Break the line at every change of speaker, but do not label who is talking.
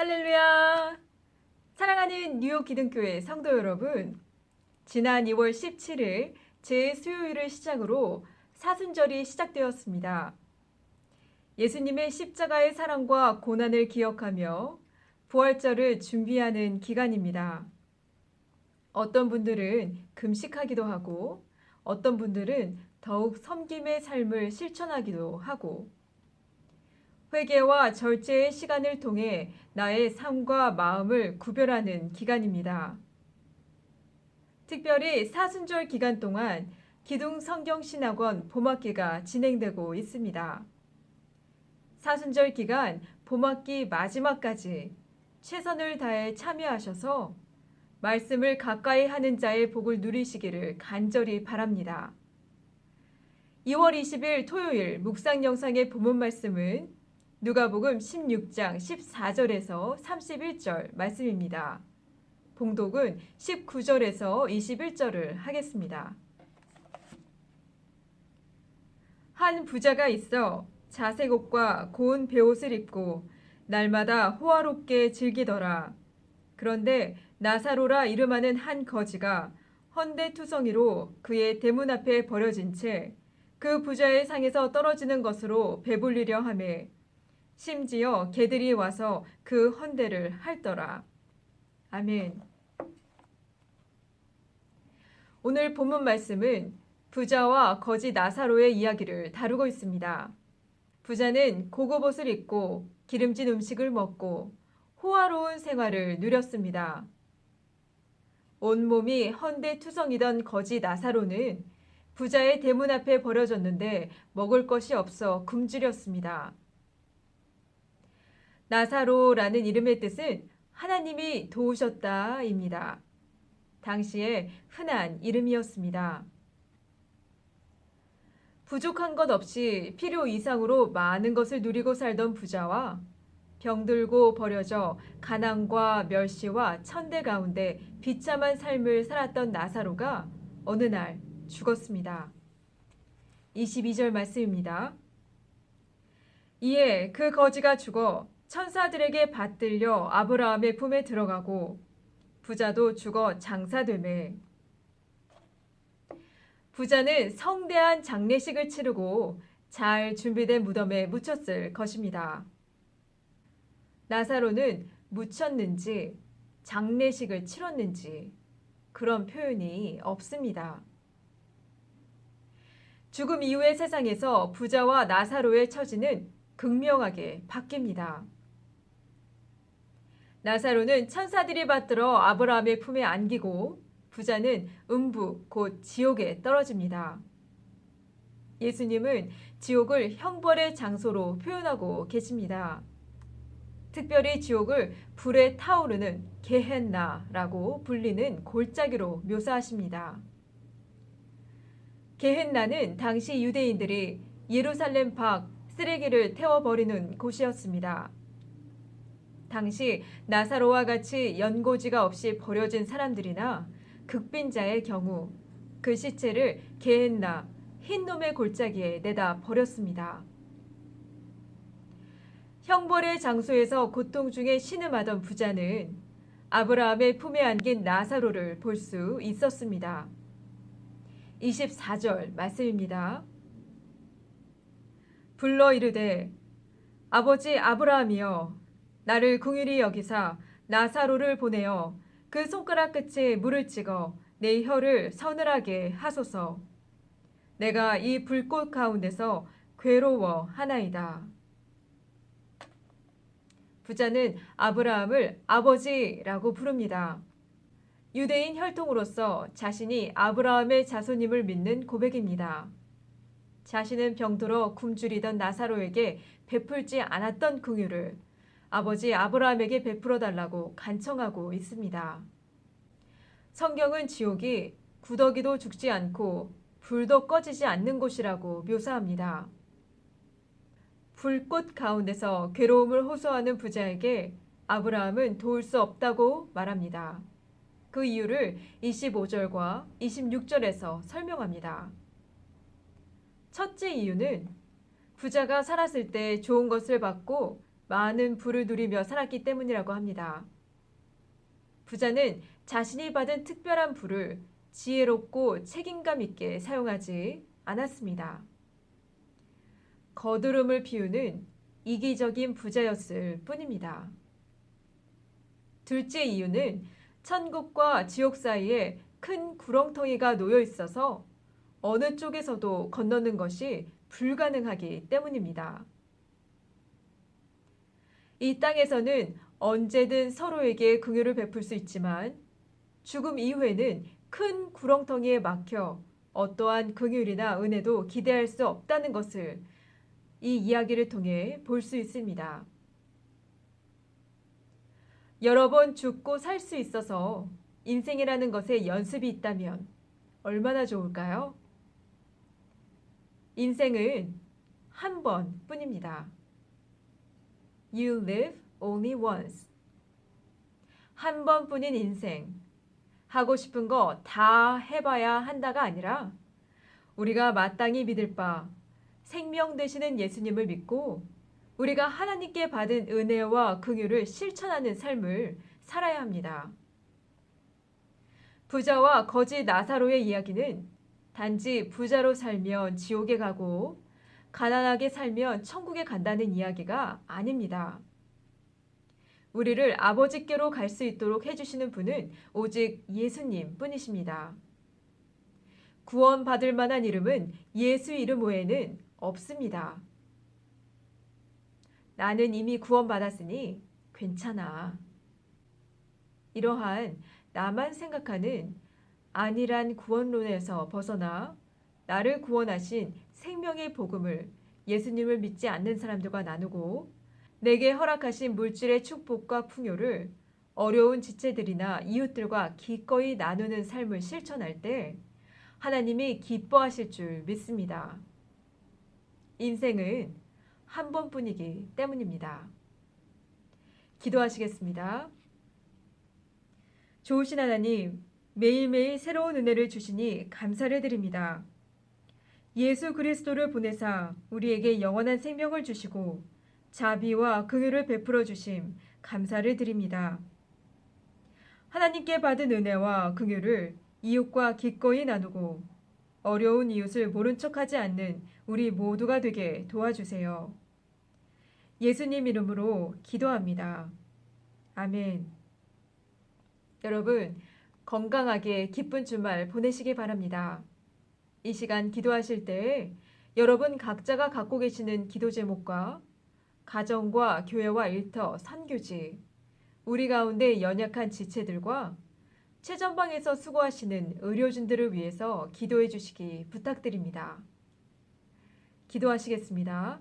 할렐루야! 사랑하는 뉴욕 기둥교회 성도 여러분, 지난 2월 17일 제 수요일을 시작으로 사순절이 시작되었습니다. 예수님의 십자가의 사랑과 고난을 기억하며 부활절을 준비하는 기간입니다. 어떤 분들은 금식하기도 하고, 어떤 분들은 더욱 섬김의 삶을 실천하기도 하고, 회개와 절제의 시간을 통해 나의 삶과 마음을 구별하는 기간입니다. 특별히 사순절 기간 동안 기둥 성경 신학원 봄학기가 진행되고 있습니다. 사순절 기간 봄학기 마지막까지 최선을 다해 참여하셔서 말씀을 가까이 하는 자의 복을 누리시기를 간절히 바랍니다. 2월 20일 토요일 묵상 영상의 본문 말씀은 누가복음 16장 14절에서 31절 말씀입니다. 봉독은 19절에서 21절을 하겠습니다. 한 부자가 있어 자색 옷과 고운 베옷을 입고 날마다 호화롭게 즐기더라. 그런데 나사로라 이름하는 한 거지가 헌대투성이로 그의 대문 앞에 버려진 채 그 부자의 상에서 떨어지는 것으로 배불리려 하매 심지어 개들이 와서 그 헌대를 핥더라. 아멘. 오늘 본문 말씀은 부자와 거지 나사로의 이야기를 다루고 있습니다. 부자는 고급 옷을 입고 기름진 음식을 먹고 호화로운 생활을 누렸습니다. 온몸이 헌대투성이던 거지 나사로는 부자의 대문 앞에 버려졌는데 먹을 것이 없어 굶주렸습니다. 나사로라는 이름의 뜻은 하나님이 도우셨다입니다. 당시에 흔한 이름이었습니다. 부족한 것 없이 필요 이상으로 많은 것을 누리고 살던 부자와 병들고 버려져 가난과 멸시와 천대 가운데 비참한 삶을 살았던 나사로가 어느 날 죽었습니다. 22절 말씀입니다. 이에 그 거지가 죽어 천사들에게 받들려 아브라함의 품에 들어가고 부자도 죽어 장사되매 부자는 성대한 장례식을 치르고 잘 준비된 무덤에 묻혔을 것입니다. 나사로는 묻혔는지 장례식을 치렀는지 그런 표현이 없습니다. 죽음 이후의 세상에서 부자와 나사로의 처지는 극명하게 바뀝니다. 나사로는 천사들이 받들어 아브라함의 품에 안기고 부자는 음부 곧 지옥에 떨어집니다. 예수님은 지옥을 형벌의 장소로 표현하고 계십니다. 특별히 지옥을 불에 타오르는 게헨나라고 불리는 골짜기로 묘사하십니다. 게헨나는 당시 유대인들이 예루살렘 밖 쓰레기를 태워버리는 곳이었습니다. 당시 나사로와 같이 연고지가 없이 버려진 사람들이나 극빈자의 경우 그 시체를 게헨나 흰놈의 골짜기에 내다 버렸습니다. 형벌의 장소에서 고통 중에 신음하던 부자는 아브라함의 품에 안긴 나사로를 볼 수 있었습니다. 24절 말씀입니다. 불러 이르되 아버지 아브라함이여 나를 궁일이 여기사 나사로를 보내어 그 손가락 끝에 물을 찍어 내 혀를 서늘하게 하소서 내가 이 불꽃 가운데서 괴로워 하나이다. 부자는 아브라함을 아버지라고 부릅니다. 유대인 혈통으로서 자신이 아브라함의 자손임을 믿는 고백입니다. 자신은 병들어 굶주리던 나사로에게 베풀지 않았던 긍휼을 아버지 아브라함에게 베풀어 달라고 간청하고 있습니다. 성경은 지옥이 구더기도 죽지 않고 불도 꺼지지 않는 곳이라고 묘사합니다. 불꽃 가운데서 괴로움을 호소하는 부자에게 아브라함은 도울 수 없다고 말합니다. 그 이유를 25절과 26절에서 설명합니다. 첫째 이유는 부자가 살았을 때 좋은 것을 받고 많은 부를 누리며 살았기 때문이라고 합니다. 부자는 자신이 받은 특별한 부를 지혜롭고 책임감 있게 사용하지 않았습니다. 거두름을 피우는 이기적인 부자였을 뿐입니다. 둘째 이유는 천국과 지옥 사이에 큰 구렁텅이가 놓여 있어서 어느 쪽에서도 건너는 것이 불가능하기 때문입니다. 이 땅에서는 언제든 서로에게 긍휼을 베풀 수 있지만 죽음 이후에는 큰 구렁텅이에 막혀 어떠한 긍휼이나 은혜도 기대할 수 없다는 것을 이 이야기를 통해 볼 수 있습니다. 여러 번 죽고 살 수 있어서 인생이라는 것에 연습이 있다면 얼마나 좋을까요? 인생은 한 번뿐입니다. You live only once. 한 번뿐인 인생. 하고 싶은 거 다 해봐야 한다가 아니라 우리가 마땅히 믿을 바 생명 되시는 예수님을 믿고 우리가 하나님께 받은 은혜와 긍휼을 실천하는 삶을 살아야 합니다. 부자와 거지 나사로의 이야기는 단지 부자로 살면 지옥에 가고 가난하게 살면 천국에 간다는 이야기가 아닙니다. 우리를 아버지께로 갈 수 있도록 해주시는 분은 오직 예수님 뿐이십니다. 구원받을 만한 이름은 예수 이름 외에는 없습니다. 나는 이미 구원받았으니 괜찮아. 이러한 나만 생각하는 아니란 구원론에서 벗어나 나를 구원하신 생명의 복음을 예수님을 믿지 않는 사람들과 나누고 내게 허락하신 물질의 축복과 풍요를 어려운 지체들이나 이웃들과 기꺼이 나누는 삶을 실천할 때 하나님이 기뻐하실 줄 믿습니다. 인생은 한 번뿐이기 때문입니다. 기도하시겠습니다. 좋으신 하나님, 매일매일 새로운 은혜를 주시니 감사를 드립니다. 예수 그리스도를 보내사 우리에게 영원한 생명을 주시고 자비와 긍휼을 베풀어 주심 감사를 드립니다. 하나님께 받은 은혜와 긍휼을 이웃과 기꺼이 나누고 어려운 이웃을 모른 척하지 않는 우리 모두가 되게 도와주세요. 예수님 이름으로 기도합니다. 아멘. 여러분, 건강하게 기쁜 주말 보내시기 바랍니다. 이 시간 기도하실 때 여러분 각자가 갖고 계시는 기도 제목과 가정과 교회와 일터, 선교지, 우리 가운데 연약한 지체들과 최전방에서 수고하시는 의료진들을 위해서 기도해 주시기 부탁드립니다. 기도하시겠습니다.